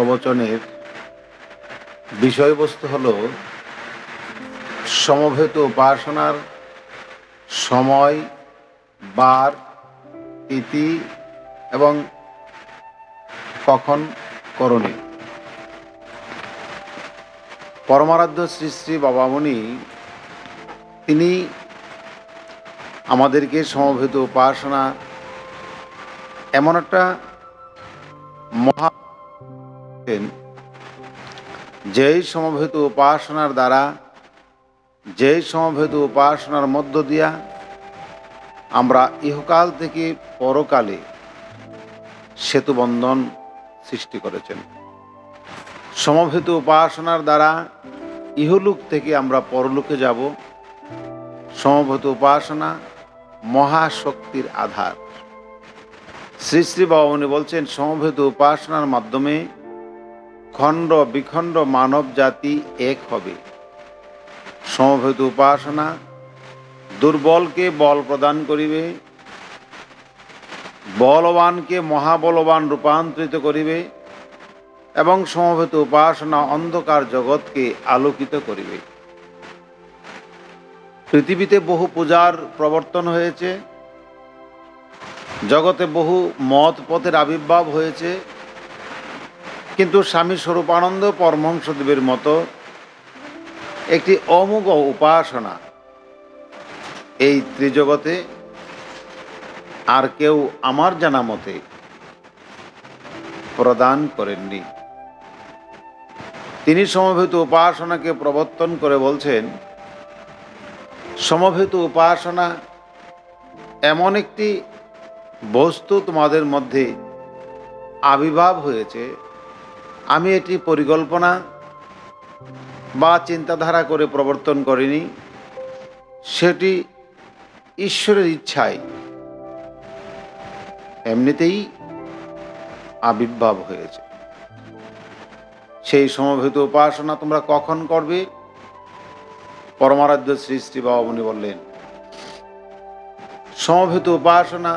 প্রবচনের বিষয়বস্তু হল সমবেত উপাসনার সময়, বার, তিথি এবং কখন করণীয়। পরমারাধ্য শ্রী শ্রী বাবামণি, তিনি আমাদেরকে সমবেত উপাসনা এমন একটা মহা যেই সমবেত উপাসনার দ্বারা, যেই সমবেত উপাসনার মধ্য দিয়া আমরা ইহকাল থেকে পরকালে সেতুবন্ধন সৃষ্টি করেছেন। সমবেত উপাসনার দ্বারা ইহলোক থেকে আমরা পরলোকে যাব। সমবেত উপাসনা মহাশক্তির আধার। শ্রী শ্রী বাবামণি বলছেন, সমবেত উপাসনার মাধ্যমে খণ্ড বিখণ্ড মানব জাতি এক হবে। সমবেত উপাসনা দুর্বলকে বল প্রদান করিবে, বলবানকে মহাবলবান রূপান্তরিত করিবে, এবং সমবেত উপাসনা অন্ধকার জগৎকে আলোকিত করিবে। পৃথিবীতে বহু পূজার প্রবর্তন হয়েছে, জগতে বহু মত পথের আবির্ভাব হয়েছে কিন্তু স্বামী স্বরূপানন্দ পরমহংসদেবের মতো একটি অমুগ উপাসনা এই ত্রিজগতে আর কেউ আমার জানা মতে প্রদান করেননি। তিনি সমবেত উপাসনাকে প্রবর্তন করে বলছেন, সমবেত উপাসনা এমন একটি বস্তু তোমাদের মধ্যে আবির্ভাব হয়েছে আমি এটি পরিকল্পনা বা চিন্তাধারা করে প্রবর্তন করিনি। সেটি ঈশ্বরের ইচ্ছায় এমনিতেই আবির্ভাব হয়েছে। সেই সমবেত উপাসনা তোমরা কখন করবে? পরমারাধ্য শ্রী শ্রী বাবামণি বললেন, সমবেত উপাসনা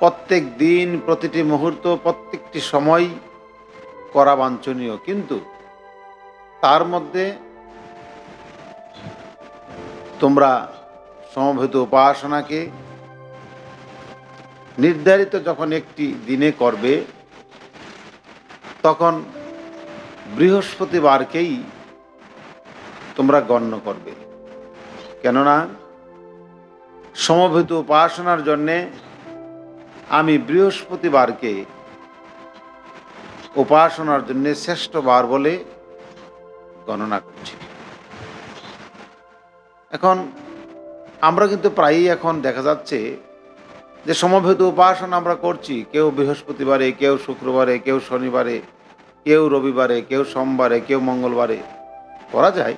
প্রত্যেক দিন, প্রতিটি মুহূর্ত, প্রত্যেকটি সময় করা বাঞ্ছনীয়, কিন্তু তার মধ্যে তোমরা সমবেত উপাসনাকে নির্ধারিত যখন একটি দিনে করবে, তখন বৃহস্পতিবারকেই তোমরা গণ্য করবে। কেননা সমবেত উপাসনার জন্যে আমি বৃহস্পতিবারকে উপাসনার জন্য শ্রেষ্ঠ বার বলে গণনা করছি। এখন আমরা কিন্তু প্রায়ই এখন দেখা যাচ্ছে যে সমবেত উপাসনা আমরা করছি, কেউ বৃহস্পতিবারে, কেউ শুক্রবারে, কেউ শনিবারে, কেউ রবিবারে, কেউ সোমবারে, কেউ মঙ্গলবারে করা যায়।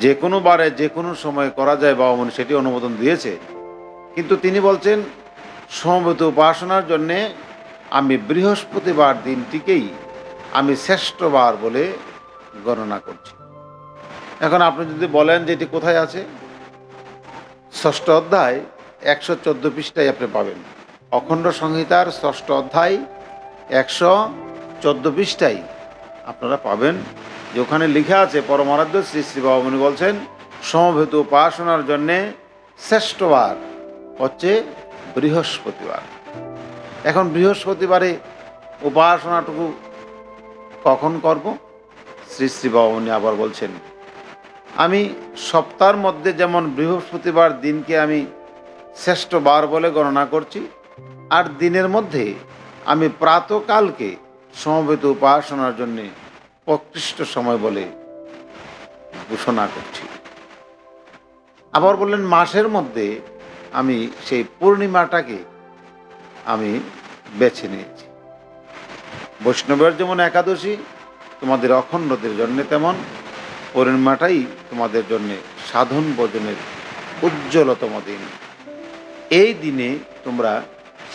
যে কোনো বারে যে কোনো সময় করা যায়, বাবা মনে সেটি অনুমোদন দিয়েছে। কিন্তু তিনি বলছেন, সমবেত উপাসনার জন্যে আমি বৃহস্পতিবার দিনটিকেই আমি শ্রেষ্ঠবার বলে গণনা করছি। এখন আপনি যদি বলেন যে এটি কোথায় আছে, ষষ্ঠ অধ্যায় একশো চোদ্দ পৃষ্ঠায় আপনি পাবেন। অখণ্ড সংহিতার ষষ্ঠ অধ্যায় একশো চোদ্দ পৃষ্ঠায় আপনারা পাবেন, যে ওখানে লেখা আছে, পরমারাধ্য শ্রী শ্রী বাবামণি বলছেন, সমবেত উপাসনার জন্যে শ্রেষ্ঠবার হচ্ছে বৃহস্পতিবার। এখন বৃহস্পতিবারে উপাসনাটুকু কখন করব? শ্রী শ্রী বাবামণি আবার বলছেন, আমি সপ্তাহের মধ্যে যেমন বৃহস্পতিবার দিনকে আমি শ্রেষ্ঠ বার বলে গণনা করছি, আর দিনের মধ্যে আমি প্রাতকালকে সমবেত উপাসনার জন্য প্রকৃষ্ট সময় বলে ঘোষণা করছি। আবার বললেন, মাসের মধ্যে আমি সেই পূর্ণিমাটাকে আমি বেছে নিয়েছি। বৈষ্ণবের যেমন একাদশী, তোমাদের অখণ্ডদের জন্য তেমন, পূর্ণিমাটাই তোমাদের জন্য সাধন ভোজনের উজ্জ্বলতম দিন। এই দিনে তোমরা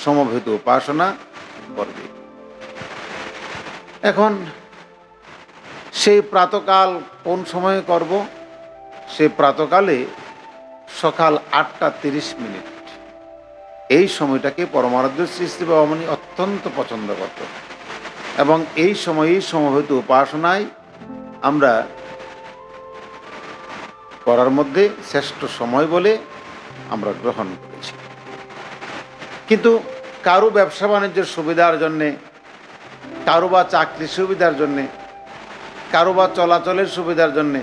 সমবেত উপাসনা করবে। এখন, সেই প্রাতকাল কোন সময়ে করব? সেই প্রাতকালে সকাল আটটা তিরিশ মিনিট। এই সময়টাকে পরমারাধ্য সৃষ্টি বাবামণি অত্যন্ত পছন্দ করত। এবং এই সময়েই সমবেত উপাসনায় আমরা করার মধ্যে শ্রেষ্ঠ সময় বলে আমরা গ্রহণ করেছি। কিন্তু কারও ব্যবসা বাণিজ্যের সুবিধার জন্যে, কারও বা চাকরির সুবিধার জন্যে, কারও বা চলাচলের সুবিধার জন্যে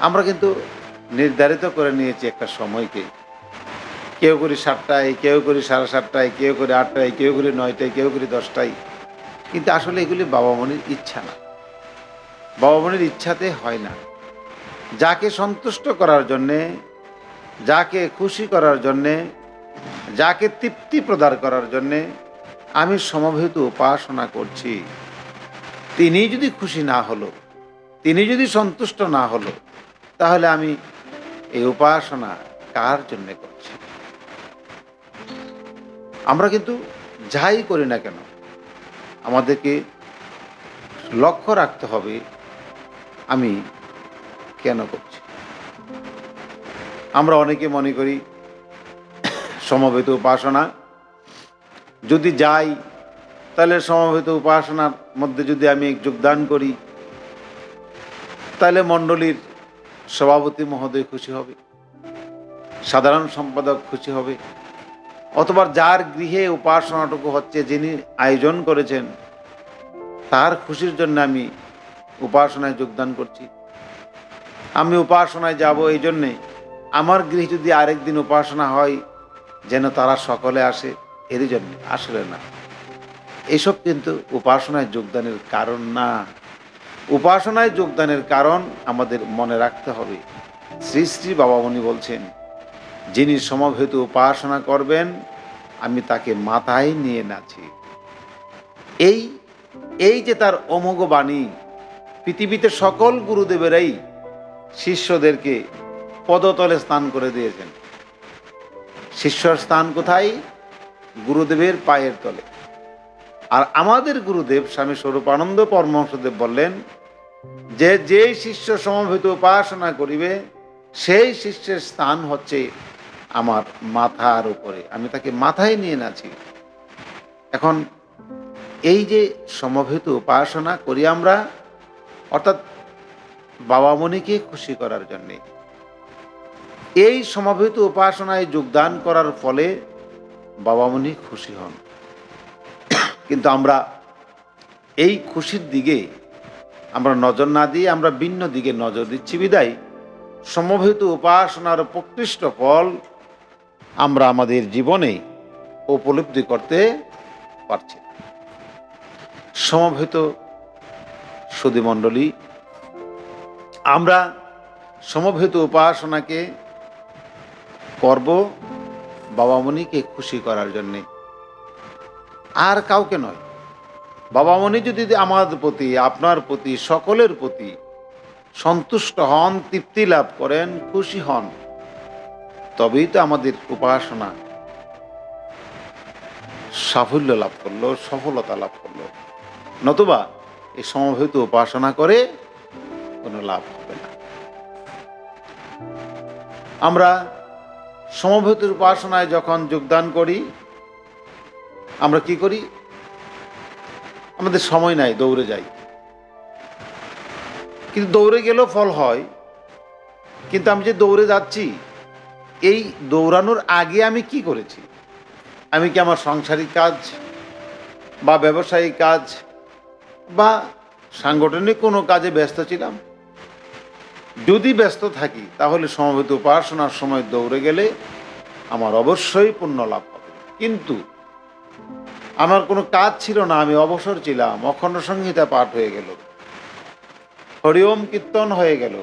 আমরা কিন্তু নির্ধারিত করে নিয়েছি একটা সময়কে। কেউ করি সাতটায়, কেউ করি সাড়ে সাতটায়, কেউ করি আটটায়, কেউ করি নয়টায়, কেউ করি দশটায়। কিন্তু আসলে এগুলি বাবা মনির ইচ্ছা না। বাবা মনির ইচ্ছাতে হয় না। যাকে সন্তুষ্ট করার জন্যে, যাকে খুশি করার জন্যে, যাকে তৃপ্তি প্রদান করার জন্যে আমি সমবেত উপাসনা করছি। তিনি যদি খুশি না হলো, তিনি যদি সন্তুষ্ট না হলো, তাহলে আমি এই উপাসনা কার জন্যে করছি? আমরা কিন্তু যাই করি না কেন, আমাদেরকে লক্ষ্য রাখতে হবে আমি কেন করছি। আমরা অনেকে মনে করি সমবেত উপাসনা, যদি যাই, তাহলে সমবেত উপাসনার মধ্যে যদি আমি যোগদান করি, তাহলে মণ্ডলীর সভাপতি মহোদয় খুশি হবে, সাধারণ সম্পাদক খুশি হবে। অথবা যার গৃহে উপাসনাটুকু হচ্ছে যিনি আয়োজন করেছেন, তার খুশির জন্য আমি উপাসনায় যোগদান করছি। আমি উপাসনায় যাব এই জন্যে আমার গৃহে যদি আরেক দিন উপাসনা হয়, যেন তারা সকলে আসে, এরই জন্য আসলে না। এসব কিন্তু উপাসনায় যোগদানের কারণ না। উপাসনায় যোগদানের কারণ আমাদের মনে রাখতে হবে। শ্রী শ্রী বাবামণি বলছেন যিনি সমভেত উপাসনা করবেন, আমি তাকে মাথায় নিয়ে নাচি। এই এই যে তার অমোঘ বাণী, পৃথিবীতে সকল গুরুদেবেরাই শিষ্যদেরকে পদতলে স্নান করে দিয়েছেন। শিষ্যর স্থান কোথায়? গুরুদেবের পায়ের তলে। আর আমাদের গুরুদেব স্বামী স্বরূপানন্দ পরমহংসদেব বললেন, যে যে শিষ্য সমবেত উপাসনা করিবে, সেই শিষ্যের স্থান হচ্ছে আমার মাথার উপরে। আমি তাকে মাথায় নিয়ে নাছি এখন এই যে সমবেত উপাসনা করি আমরা, অর্থাৎ বাবামণিকে খুশি করার জন্যে, এই সমবেত উপাসনায় যোগদান করার ফলে বাবামণি খুশি হন। কিন্তু আমরা এই খুশির দিকে আমরা নজর না দিয়ে আমরা ভিন্ন দিকে নজর দিচ্ছি। বিদায়, সমবেত উপাসনার প্রকৃষ্ট ফল আমরা আমাদের জীবনে উপলব্ধি করতে পারছি। সমবেত সুদীমণ্ডলী আমরা সমবেত উপাসনাকে করব বাবামণিকে খুশি করার জন্যে আর কাউকে নয় বাবামণি যদি আমাদের প্রতি, আপনার প্রতি, সকলের প্রতি সন্তুষ্ট হন, তৃপ্তি লাভ করেন, খুশি হন তবেই তো আমাদের উপাসনা সাফল্য লাভ করল, সফলতা লাভ করল। নতুবা এই সমবেত উপাসনা করে কোনো লাভ হবে না। আমরা সমবেত উপাসনায় যখন যোগদান করি, আমরা কি করি? আমাদের সময় নাই, দৌড়ে যাই। কিন্তু দৌড়ে গেলেও ফল হয়। কিন্তু আমি যে দৌড়ে যাচ্ছি এই দৌড়ানোর আগে আমি কি করেছি? আমি কি আমার সাংসারিক কাজ বা ব্যবসায়িক কাজ বা সাংগঠনিক কোনো কাজে ব্যস্ত ছিলাম? যদি ব্যস্ত থাকি, তাহলে সমবেত উপাসনার সময় দৌড়ে গেলে আমার অবশ্যই পুণ্য লাভ হবে। কিন্তু আমার কোনো কাজ ছিল না, আমি অবসর ছিলাম, অখণ্ড সংহিতা পাঠ হয়ে গেল, হরিওম কীর্তন হয়ে গেল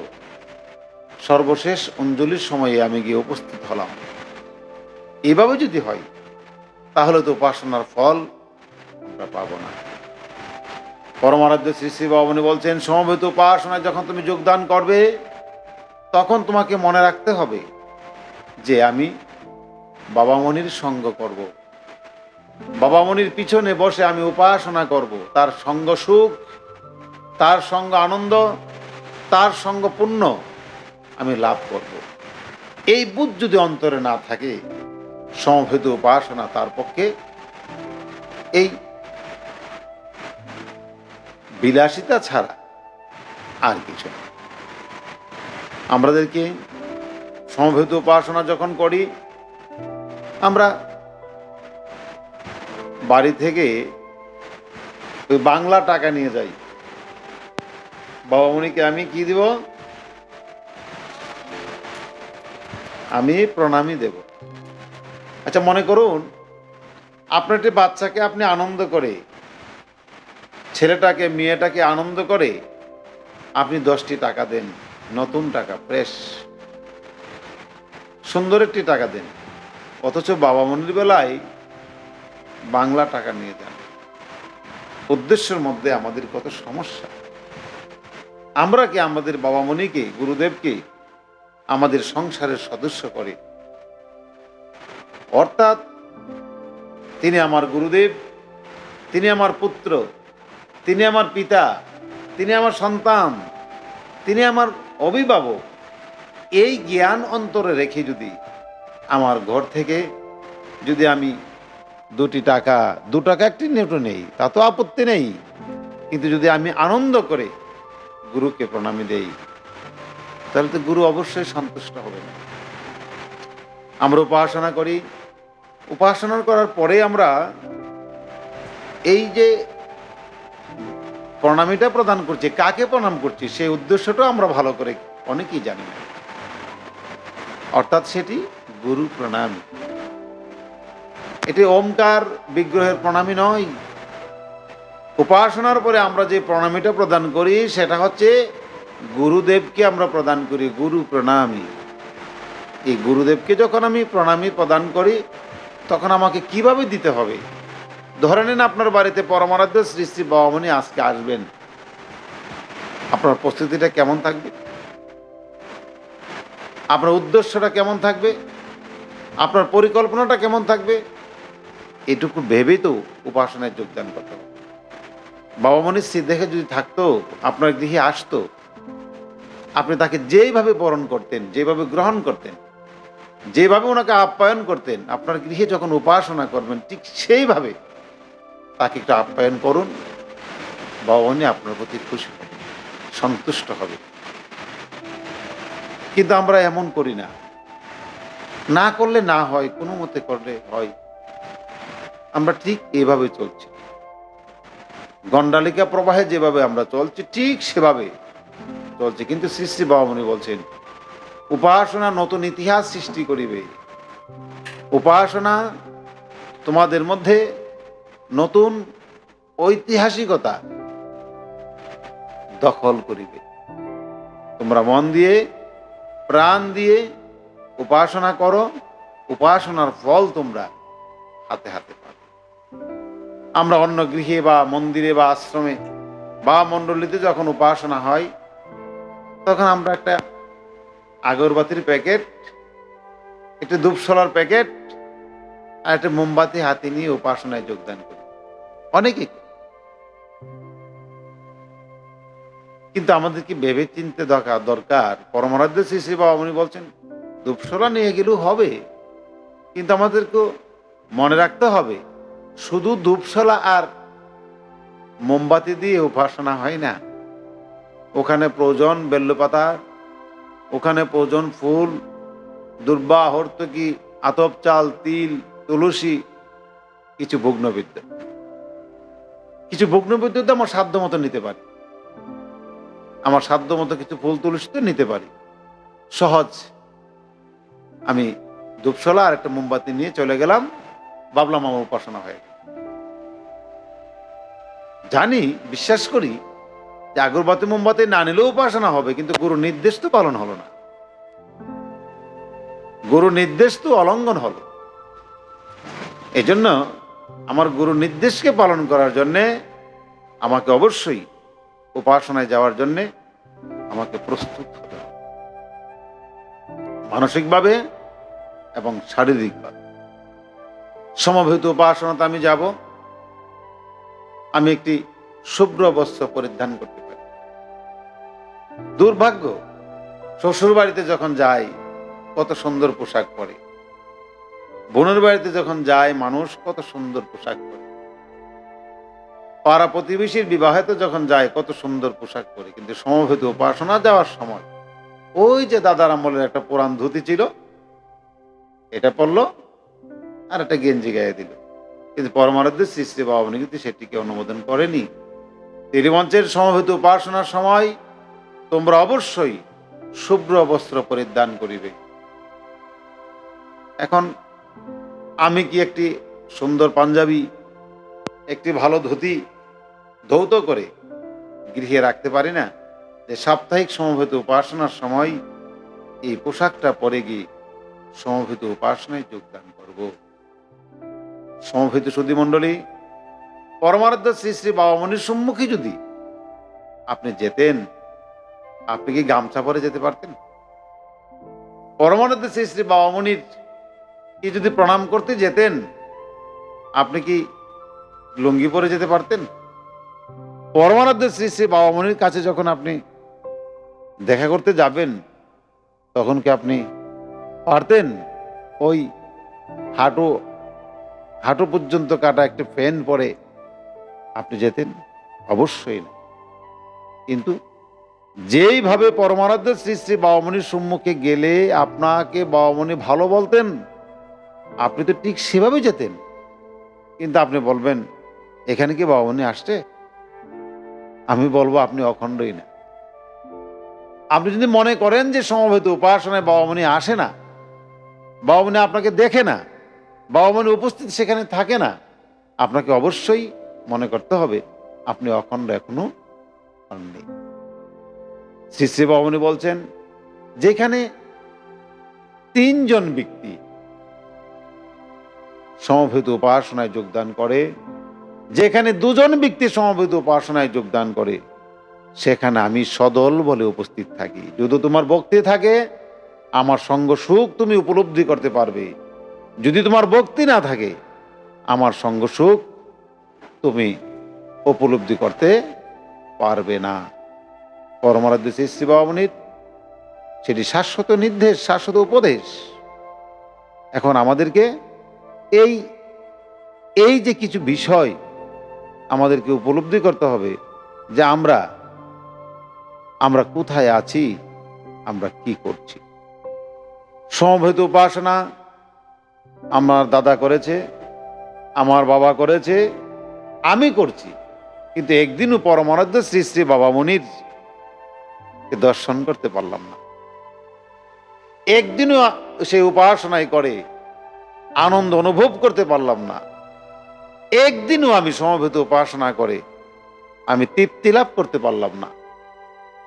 সর্বশেষ অঞ্জলির সময়ে আমি গিয়ে উপস্থিত হলাম। এভাবে যদি হয়, তাহলে তো উপাসনার ফল আমরা পাবো না। পরমারাধ্য শ্রী শ্রী বাবনী বলছেন, সমবেত উপাসনায় যখন তুমি যোগদান করবে, তখন তোমাকে মনে রাখতে হবে যে আমি বাবামণির সঙ্গ করব। বাবামণির পিছনে বসে আমি উপাসনা করব। তার সঙ্গ সুখ, তার সঙ্গ আনন্দ, তার সঙ্গ পুণ্য আমি লাভ করব। এই বুধ যদি অন্তরে না থাকে সমভেদ উপাসনা তার পক্ষে এই বিলাসিতা ছাড়া আর কিছু না। আমাদেরকে সমবেত উপাসনা যখন করি, আমরা বাড়ি থেকে ওই বাংলা টাকা নিয়ে যাই। বাবামণিকে আমি কি দিব? আমি প্রণামই দেব। আচ্ছা মনে করুন, আপনার একটি বাচ্চাকে আপনি আনন্দ করে, ছেলেটাকে, মেয়েটাকে আনন্দ করে, আপনি দশটি টাকা দেন, নতুন টাকা ফ্রেশ সুন্দর একটি টাকা দেন, অথচ বাবা মনির বেলায় বাংলা টাকা নিয়ে যান। উদ্দেশ্যের মধ্যে আমাদের কত সমস্যা। আমরা কি আমাদের বাবা মনিকে, গুরুদেবকে আমাদের সংসারের সদস্য করে। অর্থাৎ তিনি আমার গুরুদেব, তিনি আমার পুত্র, তিনি আমার পিতা, তিনি আমার সন্তান, তিনি আমার অভিভাবক। এই জ্ঞান অন্তরে রেখে যদি আমার ঘর থেকে যদি আমি দুটি টাকা, দু টাকা একটি নেটো নেই, তা তো আপত্তি নেই। কিন্তু যদি আমি আনন্দ করে গুরুকে প্রণামী দেই তাহলে তো গুরু অবশ্যই সন্তুষ্ট হবে না আমরা উপাসনা করি। উপাসনা করার পরে আমরা এই যে প্রণামীটা প্রদান করছি, কাকে প্রণাম করছি, সেই উদ্দেশ্যটা আমরা ভালো করে অনেকেই জানি অর্থাৎ সেটি গুরু প্রণামী। এটি ওমকার বিগ্রহের প্রণামী নয়। উপাসনার পরে আমরা যে প্রণামীটা প্রদান করি, সেটা হচ্ছে গুরুদেবকে আমরা প্রদান করি, গুরু প্রণামী। এই গুরুদেবকে যখন আমি প্রণামী প্রদান করি, তখন আমাকে কীভাবে দিতে হবে? ধরে নিন আপনার বাড়িতে পরমারাধ্য শ্রী শ্রী বাবামণি আজকে আসবেন। আপনার প্রস্তুতিটা কেমন থাকবে? আপনার উদ্দেশ্যটা কেমন থাকবে? আপনার পরিকল্পনাটা কেমন থাকবে? এটুকু ভেবেই তো উপাসনায় যোগদান করতে হবে। বাবা মনির দেখে যদি থাকতো, আপনার গৃহে আসতো আপনি তাকে যেইভাবে বরণ করতেন যেভাবে গ্রহণ করতেন যেভাবে ওনাকে আপ্যায়ন করতেন, আপনার গৃহে যখন উপাসনা করবেন, ঠিক সেইভাবে তাকে একটু আপ্যায়ন করুন বাবা উনি আপনার প্রতি খুশি হবে সন্তুষ্ট হবে কিন্তু আমরা এমন করি না। না করলে না হয়, কোনো মতে করলে হয়। আমরা ঠিক এভাবে চলছি। গন্ডালিকা প্রবাহে যেভাবে আমরা চলছি, ঠিক সেভাবে চলছে, কিন্তু শ্রী বাবামণি বলছেন, উপাসনা নতুন ইতিহাস সৃষ্টি করিবে। উপাসনা তোমাদের মধ্যে নতুন ঐতিহাসিকতা দখল করিবে। তোমরা মন দিয়ে, প্রাণ দিয়ে উপাসনা করো, উপাসনার ফল তোমরা হাতে হাতে পাবে। আমরা অন্য গৃহে বা মন্দিরে বা আশ্রমে বা মণ্ডলীতে যখন উপাসনা হয় তখন আমরা একটা আগরবাতির প্যাকেট, একটা ধূপশলার প্যাকেট আর একটা মোমবাতি হাতে নিয়ে উপাসনায় যোগদান করি। অনেকে। কিন্তু আমাদেরকে ভেবে চিনতে দরকার দরকার? পরমারাধ্য শ্রী শ্রী বাবামণি বলছেন, ধূপশলা নিয়ে গেলেও হবে, কিন্তু আমাদেরকে মনে রাখতে হবে, শুধু ধূপশলা আর মোমবাতি দিয়ে উপাসনা হয় না। ওখানে প্রয়োজন বেল্লপাতা ওখানে প্রয়োজন ফুল, দুর্বা, হর্তকি, আতপ চাল, তিল, তুলসী, কিছু ভগ্নবিদ্য। কিছু ভগ্নবিদ্য তো আমার সাধ্য মতো নিতে পারি। আমার সাধ্য মতো কিছু ফুল, তুলসী তো নিতে পারি। সহজ। আমি ধূপশলা আর একটা মোমবাতি নিয়ে চলে গেলাম, ভাবলাম আমার উপাসনা হয়ে জানি, বিশ্বাস করি যে আগরবাতি মোমবাতি না নিলেও উপাসনা হবে, কিন্তু গুরু নির্দেশ তো পালন হলো না। গুরু নির্দেশ তো অলঙ্ঘন হলো। এজন্য আমার গুরু নির্দেশকে পালন করার জন্যে, আমাকে অবশ্যই উপাসনায় যাওয়ার জন্যে আমাকে প্রস্তুত হতে হবে। মানসিকভাবে এবং শারীরিকভাবে। সমবেত উপাসনাতে আমি যাব। আমি একটি শুভ্র বস্ত্র পরিধান করতে দুর্ভাগ্য শ্বশুর বাড়িতে যখন যাই, কত সুন্দর পোশাক পরে। বোনের বাড়িতে যখন যায় মানুষ কত সুন্দর পোশাক পরে। পাড়া প্রতিবেশীর বিবাহে তো যখন যায় কত সুন্দর পোশাক পরে। কিন্তু সমবেত উপাসনা যাওয়ার সময় ওই যে দাদার আমলের একটা পুরান ধুতি ছিল, এটা পরলো আর একটা গেঞ্জি গায়ে দিল। কিন্তু পরমারাধ্য শ্রী শ্রী বাবামণি কিন্তু সেটিকে অনুমোদন করেনি। তিরুমঞ্চের সমবেত উপাসনার সময় তোমরা অবশ্যই শুভ্র বস্ত্র পরিধান করিবে। এখন আমি কি একটি সুন্দর পাঞ্জাবি, একটি ভালো ধুতি ধৌত করে গৃহে রাখতে পারি না? যে সাপ্তাহিক সমবেত উপাসনার সময় এই পোশাকটা পরে গিয়ে সমবেত উপাসনায় যোগদান করব। সমবেত সুদী মণ্ডলী পরমারাধ্য শ্রী শ্রী বাবামণির সম্মুখে যদি আপনি যেতেন আপনি কি গামছা পরে যেতে পারতেন? পরমানন্দ শ্রী শ্রী বাবামণির কি যদি প্রণাম করতে যেতেন, আপনি কি লুঙ্গি পরে যেতে পারতেন? পরমানন্দ শ্রী শ্রী বাবামণির কাছে যখন আপনি দেখা করতে যাবেন, তখন কি আপনি পারতেন? ওই হাঁটু হাঁটু পর্যন্ত কাটা একটা ফ্যান পরে আপনি যেতেন? অবশ্যই না। কিন্তু যেইভাবে পরমারাধ্য শ্রী শ্রী বাবামণির সম্মুখে গেলে আপনাকে বাবামণি ভালো বলতেন, আপনি তো ঠিক সেভাবে যেতেন। কিন্তু আপনি বলবেন, এখানে কি বাবামণি আসছে? আমি বলব, আপনি অখণ্ডই না। আপনি যদি মনে করেন যে সমবেত উপাসনায় বাবামণি আসে না বাবামণি আপনাকে দেখে না বাবামণি উপস্থিত সেখানে থাকে না, আপনাকে অবশ্যই মনে করতে হবে, আপনি অখণ্ড এখনও হননি। শ্রী শ্রী বাবামণি বলছেন, যেখানে তিনজন ব্যক্তি সমবেত উপাসনায় যোগদান করে, যেখানে দুজন ব্যক্তি সমবেত উপাসনায় যোগদান করে, সেখানে আমি সদল বলে উপস্থিত থাকি। যদি তোমার ভক্তি থাকে, আমার সঙ্গ সুখ তুমি উপলব্ধি করতে পারবে। যদি তোমার ভক্তি না থাকে, আমার সঙ্গ সুখ তুমি উপলব্ধি করতে পারবে না। পরমারাধ্য শ্রী শ্রী বাবামণির সেটি শাশ্বত নির্দেশ, শাশ্বত উপদেশ। এখন আমাদেরকে এই এই যে কিছু বিষয় আমাদেরকে উপলব্ধি করতে হবে যে আমরা আমরা কোথায় আছি, আমরা কি করছি। সমবেত উপাসনা আমার দাদা করেছে, আমার বাবা করেছে, আমি করছি। কিন্তু একদিনও পরমারাধ্য শ্রী শ্রী বাবা মনির দর্শন করতে পারলাম না। একদিনও সে উপাসনায় করে আনন্দ অনুভব করতে পারলাম না। একদিনও আমি সমবেত উপাসনা করে আমি তৃপ্তি লাভ করতে পারলাম না।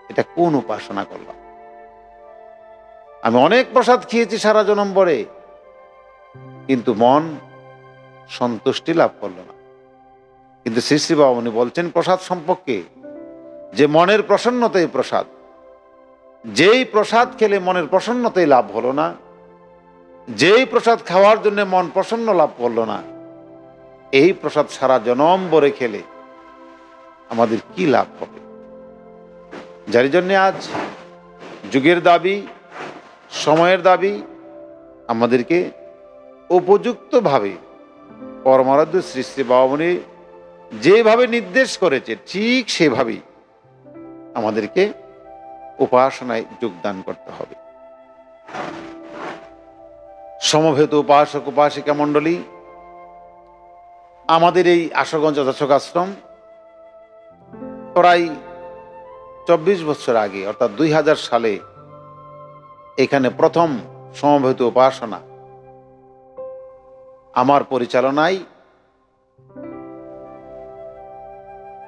এটা কোন উপাসনা করলাম? আমি অনেক প্রসাদ খেয়েছি সারা জনম পরে কিন্তু মন সন্তুষ্টি লাভ করল না। কিন্তু শ্রী শ্রী বাবামণি বলছেন প্রসাদ সম্পর্কে যে মনের প্রসন্নতাই প্রসাদ। যেই প্রসাদ খেলে মনের প্রসন্নতাই লাভ হলো না, যেই প্রসাদ খাওয়ার জন্য মন প্রসন্ন লাভ করল না, এই প্রসাদ সারা জনম বরে খেলে আমাদের কি লাভ হবে? যার জন্যে আজ যুগের দাবি, সময়ের দাবি আমাদেরকে উপযুক্তভাবে পরমারাধ্য শ্রী শ্রী বাবামণি যেভাবে নির্দেশ করেছে, ঠিক সেভাবেই আমাদেরকে উপাসনায় যোগদান করতে হবে। সমভেত উপাসক, উপাসিকা মণ্ডলী, আমাদের এই আশগঞ্জ যথাশক আশ্রম প্রায় চব্বিশ বছর আগে, অর্থাৎ দুই হাজার সালে, এখানে প্রথম সমবেত উপাসনা আমার পরিচালনায়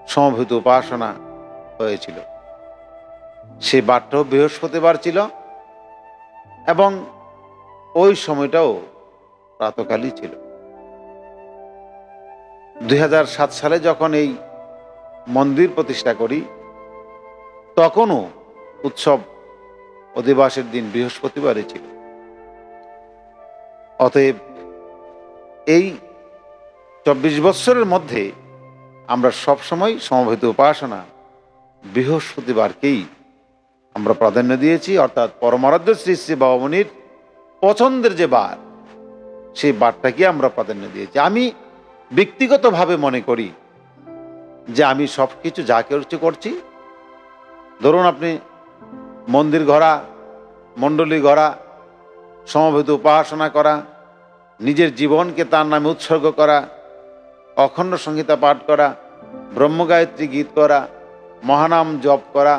সমবেত উপাসনা হয়েছিল। সে বারটাও বৃহস্পতিবার ছিল এবং ওই সময়টাও প্রাতকালই ছিল। দু হাজার সাত সালে যখন এই মন্দির প্রতিষ্ঠা করি, তখনও উৎসব অধিবাসের দিন বৃহস্পতিবারই ছিল। অতএব এই চব্বিশ বৎসরের মধ্যে আমরা সবসময় সমবেত উপাসনা বৃহস্পতিবারকেই আমরা প্রাধান্য দিয়েছি, অর্থাৎ পরমারাধ্য শ্রী শ্রী বাবামণির পছন্দের যে বার, সেই বারটাকে আমরা প্রাধান্য দিয়েছি। আমি ব্যক্তিগতভাবে মনে করি যে আমি সব কিছু যা করছি করছি। ধরুন আপনি মন্দির ঘোরা, মণ্ডলী ঘোরা, সমবেত উপাসনা করা, নিজের জীবনকে তার নামে উৎসর্গ করা, অখণ্ড সংহিতা পাঠ করা, ব্রহ্মগায়ত্রী গীত করা, মহানাম জপ করা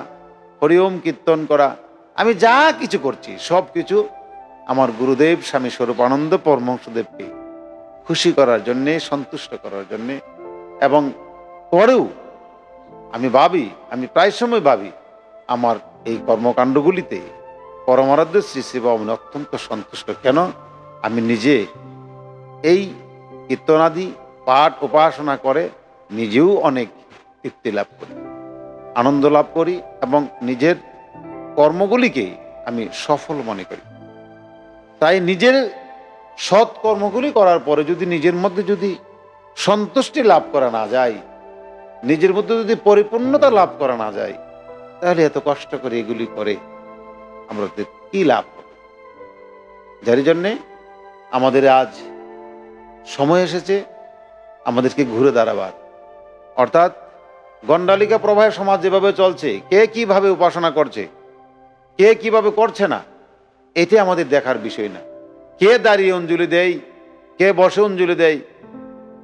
হরিওম কীর্তন করা। আমি যা কিছু করছি, সব কিছু আমার গুরুদেব স্বামী স্বরূপানন্দ পরমহংসদেবকে খুশি করার জন্যে, সন্তুষ্ট করার জন্যে এবং পরেও আমি ভাবি, আমি প্রায় সময় ভাবি, আমার এই কর্মকাণ্ডগুলিতে পরমারাধ্য শ্রী বাবন অত্যন্ত সন্তুষ্ট। কেন? আমি নিজে এই কীর্তনাদি, পাঠ উপাসনা করে নিজেও অনেক তৃপ্তি লাভ করি। আনন্দ লাভ করি এবং নিজের কর্মগুলিকে আমি সফল মনে করি। তাই নিজের সৎ কর্মগুলি করার পরে যদি নিজের মধ্যে যদি সন্তুষ্টি লাভ করা না যায়, নিজের মধ্যে যদি পরিপূর্ণতা লাভ করা না যায়, তাহলে এত কষ্ট করে এগুলি করে আমরা কি লাভ যার জন্যে আমাদের আজ সময় এসেছে, আমাদেরকে ঘুরে দাঁড়াবার। অর্থাৎ গণ্ডালিকা প্রবাহে সমাজ যেভাবে চলছে, কে কীভাবে উপাসনা করছে, কে কীভাবে করছে না এটি আমাদের দেখার বিষয় না। কে দাঁড়িয়ে অঞ্জলি দেয়, কে বসে অঞ্জলি দেয়,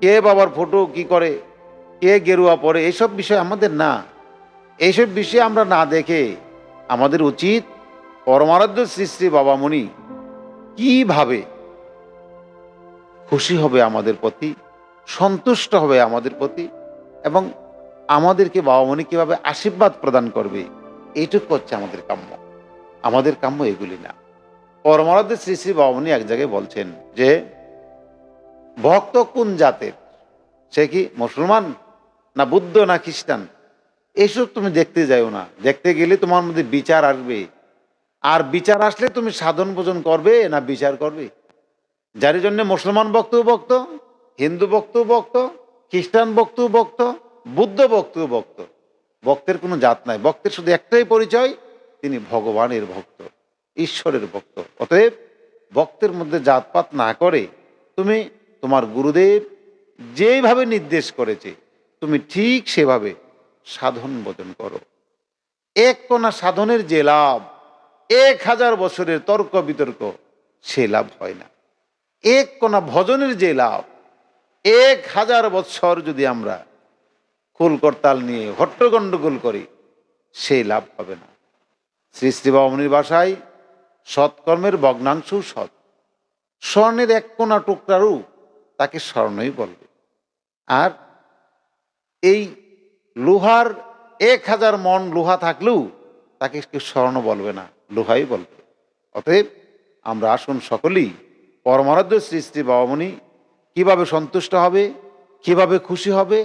কে বাবার ফটো কি করে, কে গেরুয়া পরে এইসব বিষয় আমাদের না। এইসব বিষয়ে আমরা না দেখে আমাদের উচিত পরমারাধ্য শ্রী শ্রী বাবামণি কীভাবে খুশি হবে আমাদের প্রতি, সন্তুষ্ট হবে আমাদের প্রতি এবং আমাদেরকে বাবামণি কীভাবে আশীর্বাদ প্রদান করবে, এইটুকু হচ্ছে আমাদের কাম্য। আমাদের কাম্য এগুলি না। পরমারাধ্য শ্রী শ্রী বাবামণি এক জায়গায় বলছেন যে, ভক্ত কোন জাতের? সে কি মুসলমান না বুদ্ধ না খ্রিস্টান? এসব তুমি দেখতে যাও না। দেখতে গেলে তোমার মধ্যে বিচার আসবে। আর বিচার আসলে তুমি সাধন ভোজন করবে না বিচার করবে? যার জন্য মুসলমান বক্ত বক্ত হিন্দু বক্ত বক্ত খ্রিস্টান বক্ত বক্ত বুদ্ধ বক্ত বক্ত ভক্তের কোনো জাত নাই। ভক্তের শুধু একটাই পরিচয়, তিনি ভগবানের ভক্ত, ঈশ্বরের ভক্ত। অতএব ভক্তের মধ্যে জাতপাত না করে তুমি তোমার গুরুদেব যেভাবে নির্দেশ করেছে, তুমি ঠিক সেভাবে সাধন ভোজন করো। এক কোনা সাধনের যে লাভ, এক হাজার বছরের তর্ক বিতর্ক, সে লাভ হয় না। এক কোনা ভজনের যে লাভ, এক হাজার বৎসর যদি আমরা কুল করতাল নিয়ে হট্টগণ্ডগোল করি সেই লাভ হবে না। শ্রী শ্রী বামনির বাসায় সৎকর্মের ভগ্নাংশ সৎ। স্বর্ণের এক কোনা টুকরারও তাকে স্বর্ণই বলবে। আর এই লোহার এক হাজার মন লোহা থাকলেও তাকে কেউ স্বর্ণ বলবে না, লোহাই বলবে। অতএব আমরা আসুন সকলেই পরমারাধ্য শ্রী শ্রী বাবামণি কীভাবে সন্তুষ্ট হবে, কীভাবে খুশি হবে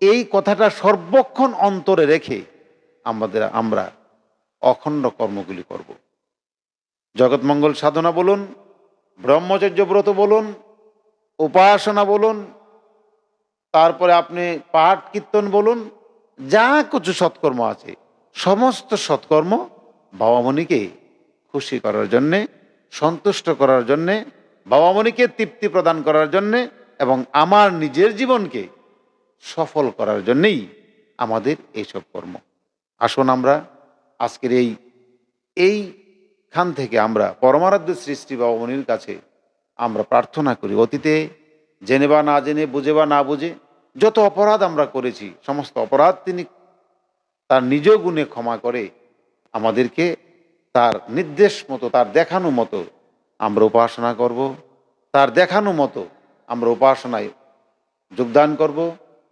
এই কথাটা সর্বক্ষণ অন্তরে রেখে আমাদের আমরা অখণ্ড কর্মগুলি করব। জগৎমঙ্গল সাধনা বলুন, ব্রহ্মচর্য ব্রত বলুন, উপাসনা বলুন, তারপরে আপনি পাঠ কীর্তন বলুন, যা কিছু সৎকর্ম আছে, সমস্ত সৎকর্ম বাবামণিকে খুশি করার জন্যে, সন্তুষ্ট করার জন্যে, বাবামণিকে তৃপ্তি প্রদান করার জন্যে এবং আমার নিজের জীবনকে সফল করার জন্যেই আমাদের এইসব কর্ম। আসুন আমরা আজকের এই, এইখান থেকে আমরা পরমারাধ্য সৃষ্টি বাবামণির কাছে আমরা প্রার্থনা করি, অতীতে জেনে বা না জেনে বুঝে বা না বুঝে, যত অপরাধ আমরা করেছি, সমস্ত অপরাধ তিনি তার নিজ গুণে ক্ষমা করে আমাদেরকে তার নির্দেশ মতো, তার দেখানো মতো আমরা উপাসনা করব। তার দেখানো মতো আমরা উপাসনায় যোগদান করব।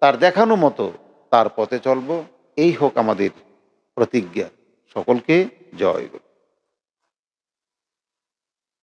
তার দেখানো মতো তার পথে চলব। এই হোক আমাদের প্রতিজ্ঞা। সকলকে জয়।